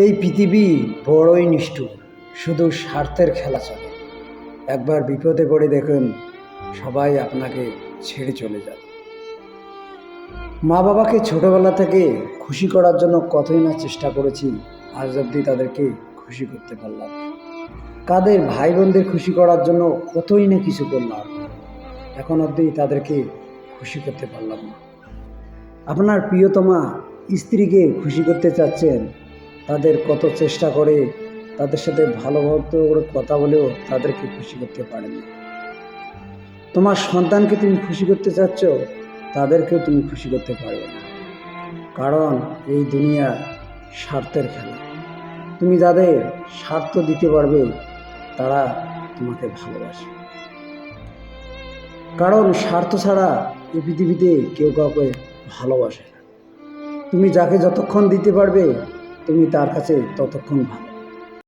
এই পৃথিবী বড়ই নিষ্ঠুর, শুধু স্বার্থের খেলা চলে। একবার বিপদে পড়ে দেখুন, সবাই আপনাকে ছেড়ে চলে যাবে। মা বাবাকে ছোটবেলা থেকে খুশি করার জন্য কতই না চেষ্টা করেছি, আজ অবধি তাদেরকে খুশি করতে পারলাম কাদের ভাই বোনদের খুশি করার জন্য কতই না কিছু করলাম, এখন অবধি তাদেরকে খুশি করতে পারলাম না। আপনার প্রিয়তমা স্ত্রীকে খুশি করতে চাচ্ছেন তাদের কত চেষ্টা করে, তাদের সাথে ভালো করে কথা বলেও তাদেরকে খুশি করতে পারেন তোমার সন্তানকে তুমি খুশি করতে চাচ্ছ, তাদেরকেও তুমি খুশি করতে পারবে না। কারণ এই দুনিয়া স্বার্থের খেলা। তুমি যাদের স্বার্থ দিতে পারবে, তারা তোমাকে ভালোবাসে। কারণ স্বার্থ ছাড়া এই পৃথিবীতে কেউ কাউকে ভালোবাসে না। তুমি যাকে যতক্ষণ দিতে পারবে তুমি তার কাছে ততক্ষণ ভালো।